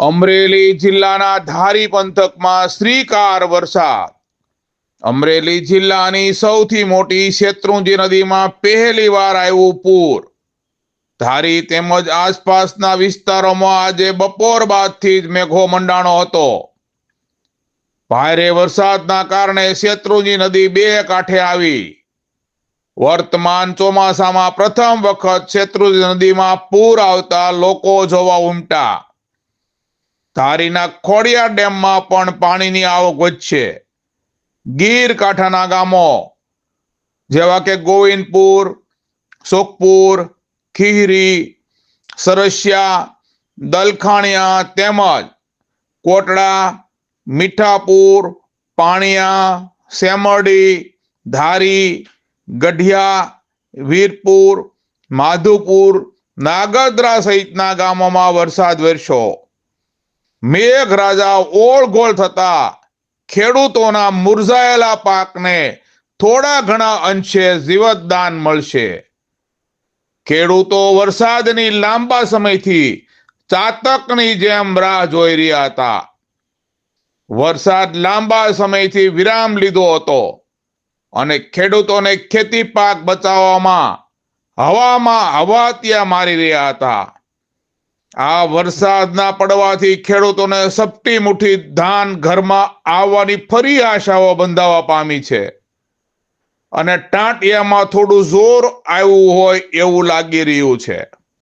અમરેલી જિલ્લાના ધારી પંથકમાં શ્રીકાર વરસાદ. અમરેલી જિલ્લાની સૌથી મોટી શેત્રુંજી નદીમાં પહેલી વાર આવ્યું પૂર. ધારી તેમજ આસપાસના વિસ્તારોમાં આજે બપોર બાદથી જ મેઘો મંડાણો હતો. ભારે વરસાદના કારણે શેત્રુંજી નદી બે કાંઠે આવી. વર્તમાન ચોમાસામાં પ્રથમ વખત શેત્રુંજી નદીમાં પૂર આવતા લોકો જોવા ઉમટા ધારીના ખોડિયાર ડેમમાં પણ પાણીની આવક વધશે. ગીર કાંઠાના ગામો જેવા કે ગોવિંદપુર, સુખપુર, ખીરી, સરસિયા, દલખાણિયા તેમજ કોટડા, મીઠાપુર, પાણિયા, સેમરડી, ધારી, ગઢિયા, વીરપુર, માધુપુર, નાગદરા સહિતના ગામોમાં વરસાદ વરસ્યો. મેઘરાજા ઓળગોળ થતા ખેડૂતોના મુરઝાયેલા પાકને થોડા ઘણા અંશે જીવતદાન મળશે. ખેડૂતો વરસાદની લાંબા સમયથી ચાતકની જેમ રાહ જોઈ રહ્યા હતા. વરસાદ લાંબા સમયથી વિરામ લીધો હતો અને ખેડૂતોને ખેતી પાક બચાવવામાં હવામાં હવાતિયા મારી રહ્યા હતા. આ વરસાદના પડવાથી ખેડૂતોને સપટી મુઠ્ઠી ધાન ઘરમાં આવવાની ફરી આશાઓ બંધાવા પામી છે. અને ટાંટિયામાં થોડું જોર આવ્યું હોય એવું લાગી રહ્યું છે.